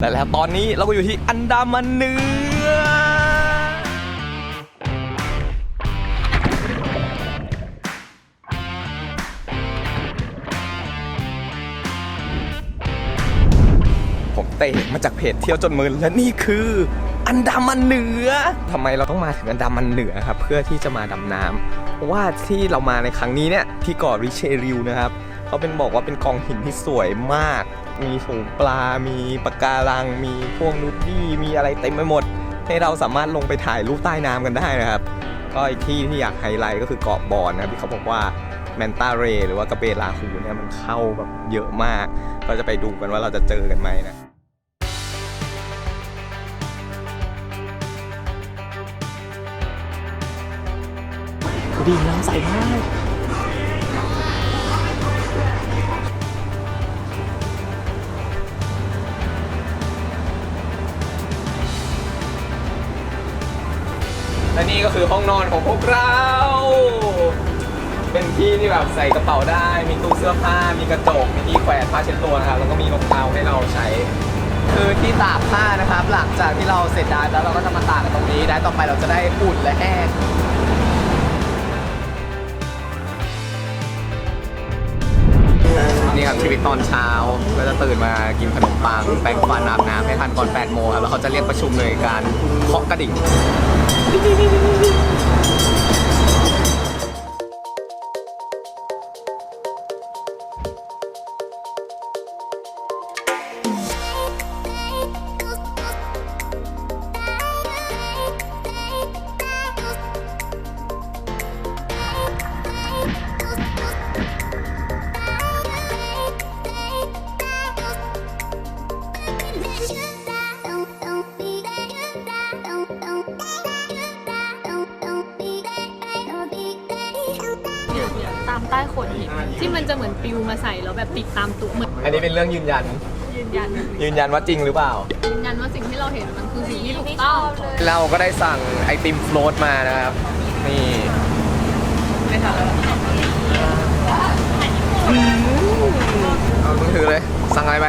และแล้วตอนนี้เราก็อยู่ที่อันดามันเนือผมเตะมาจากเพจเที่ยวจนมึนและนี่คือ อันดามันเหนือทำไมเราต้องมาถึงอันดามันเหนือครับ เพื่อที่จะมาดำน้ำเพราะว่าที่เรามาในครั้งนี้เนี่ยที่เกาะริเชริวนะครับ เขาเป็นบอกว่าเป็นกองหินที่สวยมาก มีฝูงปลา มีปะการัง มีพวกนูดดี้มีอะไรเต็มไปหมด ให้เราสามารถลงไปถ่ายรูปใต้น้ำกันได้นะครับ ก็อีกที่ที่อยากไฮไลท์ก็คือเกาะบอนนะครับที่เขาบอกว่าแมนตาเรหรือว่ากระเบลาฮูเนี่ยมันเข้าแบบเยอะมาก ก็จะไปดูกันว่าเราจะเจอกันไหมนะดีน้ำใสมาก และนี่ก็คือห้องนอนของพวกเรา เป็นที่ที่แบบใส่กระเป๋าได้ มีตู้เสื้อผ้า มีกระจก มีที่แขวนผ้าเช็ดตัวนะครับ แล้วก็มีรองเท้าให้เราใช้ คือที่ตากผ้านะครับ หลังจากที่เราเสร็จได้แล้วเราก็จะมาตากกันตรงนี้ได้ต่อไปเราจะได้อุ่นและแห้ง ชีวิตตอนเช้า ก็จะตื่นมากินขนมปังแปรงฟันอาบน้ำให้ทันก่อน8โมงครับแล้วเขาจะเรียกประชุมเลยการเคาะกระดิ่งามใต้โขดหินที่มันจะเหมือนปลิวมาใส่แล้วแบบติดตามตัวเหมือนอันนี้เป็นเรื่องยืนยัน ยืนยันยืนยันว่าจริงหรือเปล่า ยืนยันว่าสิ่งที่เราเห็นมันคือสิ่งที่ถูกต้องเราก็ได้สั่งไอติมโฟลตมานะครับ นี่ไม่ทันแล้วเอามือถือเลย สั่งอะไรไป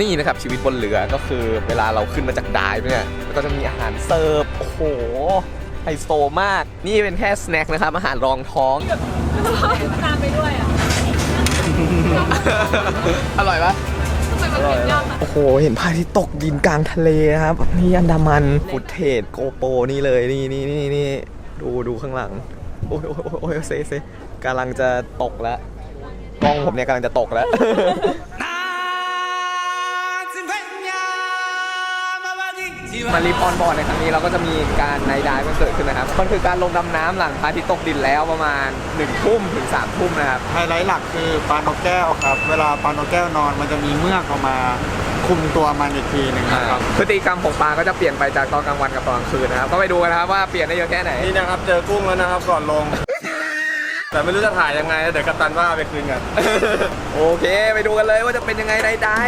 นี่นะครับชีวิตบนเรือก็คือเวลาเราขึ้นมาจากดายฟ์เนี่ยแล้วก็จะมีอาหารเสิร์ฟโอ้โหไฮโซมาก นี่เป็นแค่สแน็คนะครับ อาหารรองท้องตามไปด้วยอะ อร่อยปะทำไมมันเป็นยากอะโอ้โห เห็นพระอาทิตย์ตกดินกลางทะเลนะครับ นี่อันดามันฟุตเทจโกโปรนี่เลย นี่นี่นี่นี่ดูดูข้างหลังโอ้ยโอ้ยโอ้ยโอ้ยเซเซกำลังจะตกแล้ว กล้องผมเนี่ยกำลังจะตกแล้ว มารีพรบอร์ดในครั้งนี้เราก็จะมีการในดายมันเกิดขึ้นนะครับมันคือการลงดำน้ำหลังพระอาทิตย์ตกดินแล้วประมาณ1นึ่ทุ่มถึง3ามทุ่มนะครับ ไฮไลท์หลักคือปลานกแก้วครับ เวลาปลานกแก้วนอนมันจะมีเมือกออกมาคุมตัวมันอีกทีหนึ่งนะครับ พฤติกรรมของปลาก็จะเปลี่ยนไปจากตอนกลางวันกับตอนกลางคืนนะครับ ก็ไปดูกันนะครับว่าเปลี่ยนได้เยอะแค่ไหน นี่นะครับเจอกุ้งแล้วนะครับก่อนลง แต่ไม่รู้จะถ่ายยังไง เดี๋ยวกัปตันว่าเอาไปคืนกัน โอเค ไปดูกันเลยว่าจะเป็นยังไงได้ได้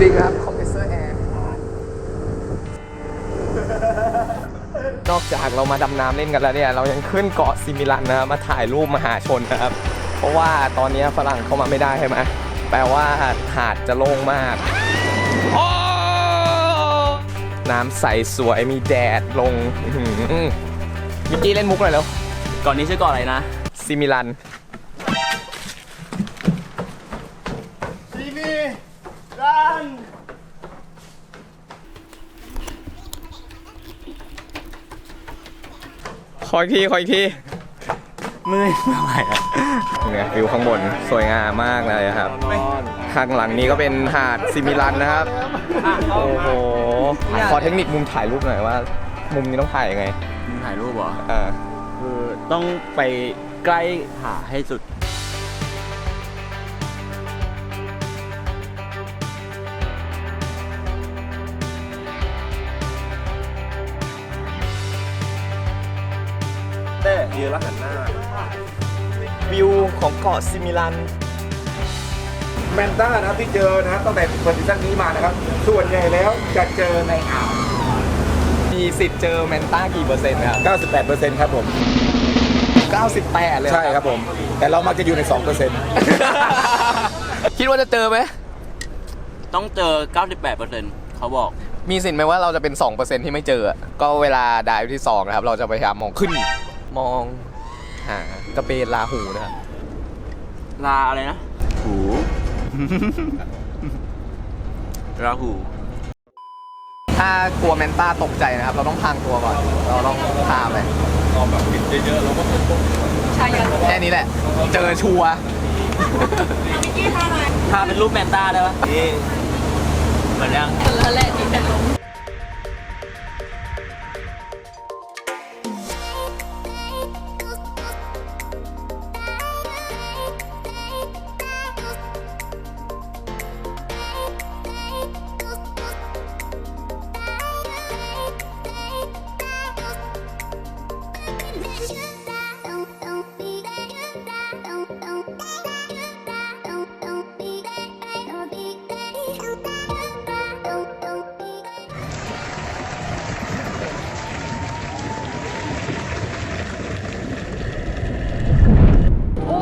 จริงครับคอมเพรสเซอร์แอร์นอกจากเรามาดำน้ำเล่นกันแล้วเนี่ย เรายังขึ้นเกาะซิมิลันนะครับมาถ่ายรูปมหาชนนะครับ เพราะว่าตอนนี้ฝรั่งเข้ามาไม่ได้ใช่ไหมแปลว่าหาดจะโล่งมากโอ้น้ำใสสวยมีแดดลงอื้อหือมิกกี้เล่นมุกหน่อยแล้วก่อนนี้ชื่อเก่อนอะไรนะซิมิลัน ทีวีรัน คอยทีคอยทีมือไม่ไหวอะเนี่ยวิวข้างบนสวยงามมากเลยครับ ข้างหลังนี้ก็เป็นหาดซิมิลันนะครับ โอ้โห ขอเทคนิคมุมถ่ายรูปหน่อยว่า มุมนี้ต้องถ่ายยังไงถ่ายรูปเหรออ่าคือต้องไปใกล้หาให้สุด ยืนแล้วหันหน้า วิวของเกาะซิมิลัน แมนต้านะครับที่เจอนะครับตั้งแต่เปิดซีซั่นนี้มานะครับ ส่วนใหญ่แล้วจะเจอในอ่าว มีสิทธิ์เจอแมนต้ากี่เปอร์เซ็นต์ครับ 98%ครับผม 98 เลยใช่ครับผม แต่เรามักจะอยู่ใน2%คิดว่าจะเจอไหม ต้องเจอ 98%เขาบอก มีสิทธิ์ไหมว่าเราจะเป็น 2%ที่ไม่เจออะก็เวลาดายที่ 2 นะครับ เราจะพยายามมองขึ้น มองหากระเบนลาหูนะครับ ลาอะไรนะ หู ราหู ถ้ากลัวแมนต้าตกใจนะครับ เราต้องพรางตัวก่อน เราต้องพาไปชายันแค่นี้แหละ เจอชัวร์ถ้าเป็นรูปแมนต้าได้ปะนี่เหมือนยังคนละแหละที่แต่ลง โอ้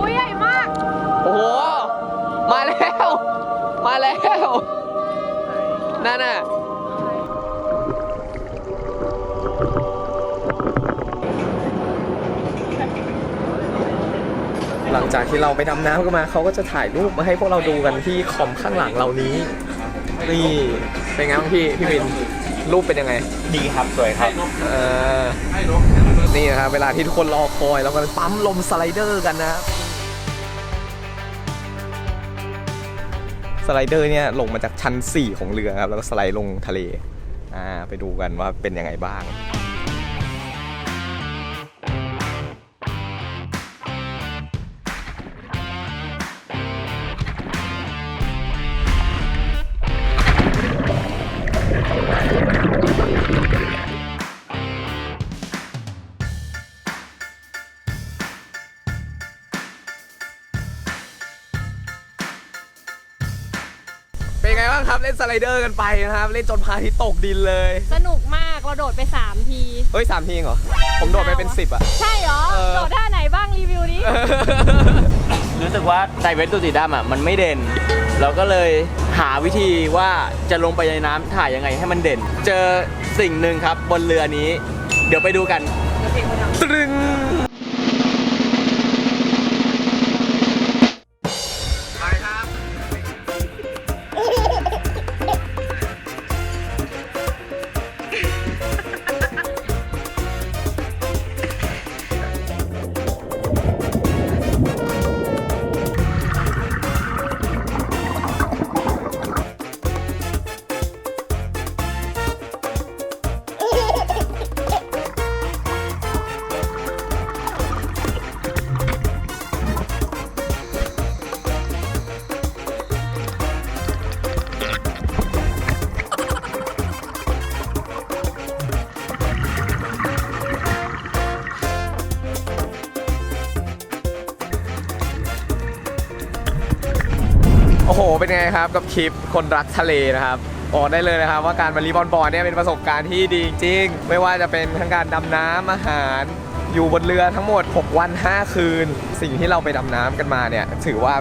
ยใหญ่มาก โอ้โห มาแล้ว มาแล้ว นั่นน่ะ ลังจากที่เราไปดำน้ำกันมาเขาก็จะถ่ายรูปมาให้พวกเราดูกันที่คอมข้างหลังเรานี้ นี่ เป็นไงบ้างพี่พี่วินรูปเป็นยังไง ดีครับสวยครับเออนี่นะครับเวลาที่ทุกคนรอคอยเรากำลังปั๊มลมสไลเดอร์กันนะครับสไลเดอร์เนี่ยลงมาจากชั้น 4 ของเรือครับแล้วก็สไลด์ลงทะเลอ่าไปดูกันว่าเป็นยังไงบ้าง บ้างครับเล่นสไลเดอร์กันไปนะครับ เล่นจนพระอาทิตย์ตกดินเลยสนุกมากเราโดดไป 3 ที เฮ้ยสามทีเองเหรอ ผมโดดไปเป็นสิบอะใช่เหรอ เออ โดดท่าไหนบ้างรีวิวดิรู้สึกว่าไดเวทตัวสีดำอะมันไม่เด่น เราก็เลยหาวิธีว่าจะลงไปในน้ำถ่ายยังไงให้มันเด่น เจอสิ่งหนึ่งครับบนเรือนี้ เดี๋ยวไปดูกัน ตรึง เป็นไงครับกับคลิปคนรักทะเลนะครับบอกได้เลยนะครับว่าการมารีบอลบอลเนี่ยเป็นประสบการณ์ที่ดีจริง ไม่ว่าจะเป็นทั้งการดำน้ำอาหาร อยู่บนเรือทั้งหมด 6 วัน 5 คืน สิ่งที่เราไปดำน้ำกันมาเนี่ยถือว่า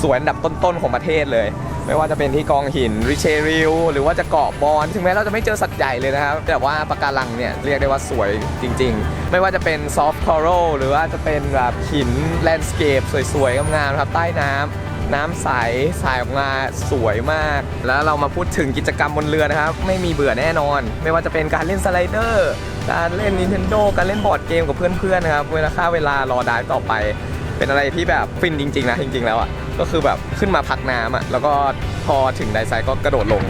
สวยอันดับต้นๆของประเทศเลย ไม่ว่าจะเป็นที่กองหินริเชริวหรือว่าจะเกาะบอลถึงแม้เราจะไม่เจอสัตว์ใหญ่เลยนะครับ แต่ว่าปะการังเนี่ยเรียกได้ว่าสวยจริง ๆ ไม่ว่าจะเป็นซอฟต์คอรัลหรือว่าจะเป็นแบบหินแลนด์สเคปสวยๆงามๆครับใต้น้ำ น้ำใสสายออกมาสวยมาก แล้วเรามาพูดถึงกิจกรรมบนเรือนะครับ ไม่มีเบื่อแน่นอน ไม่ว่าจะเป็นการเล่นสไลเดอร์ การเล่น Nintendo การเล่นบอร์ดเกมกับเพื่อนๆนะครับเวลาค่าเวลารอได้ต่อไป เป็นอะไรที่แบบฟินจริง ๆ นะจริง ๆ แล้วอะก็คือแบบขึ้นมาพักน้ำอะแล้วก็พอถึงไดไซก็กระโดดลง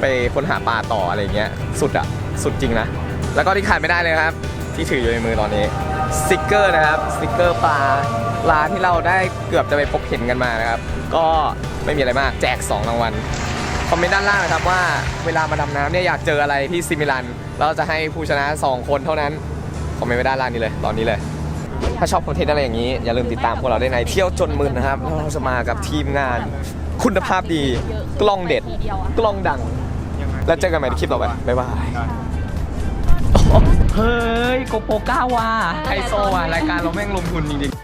ไปค้นหาปลาต่ออะไรเงี้ยสุดอะสุดจริงนะแล้วก็ที่ขาดไม่ได้เลยครับ ที่ถืออยู่ในมือตอนนี้สติกเกอร์นะครับสติกเกอร์ปลา ร้านที่เราได้เกือบจะไปพบเห็นกันมานะครับ ก็ไม่มีอะไรมากแจก 2 รางวัล คอมเมนต์ด้านล่างนะครับว่าเวลามาดำน้ำเนี่ยอยากเจออะไรที่ซิมิลัน เราจะให้ผู้ชนะ 2 คนเท่านั้น คอมเมนต์ไว้ด้านล่างนี้เลย ตอนนี้เลย ถ้าชอบคอนเทนต์อะไรอย่างนี้ อย่าลืมติดตามพวกเราได้ในเที่ยวจนมึนนะครับแล้วเราจะมากับทีมงาน คุณภาพดี กล้องเด็ด กล้องดัง แล้วเจอกันใหม่ในคลิปต่อไปบ๊ายบายเฮ้ยโกโปก้าว่ะไฮโซว่ะรายการเราแม่งลงทุนจริงๆ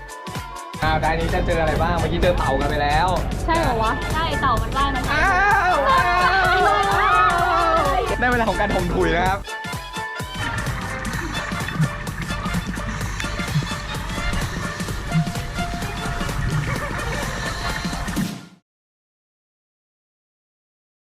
าวได้นี้จะเจออะไรบ้าง เมื่อกี้เจอเต่ากันไปแล้วใช่เหรอวะ ใช่เต่ามันว่ายนะอ้าวว้าวได้เวลาของการทมทุยนะครับ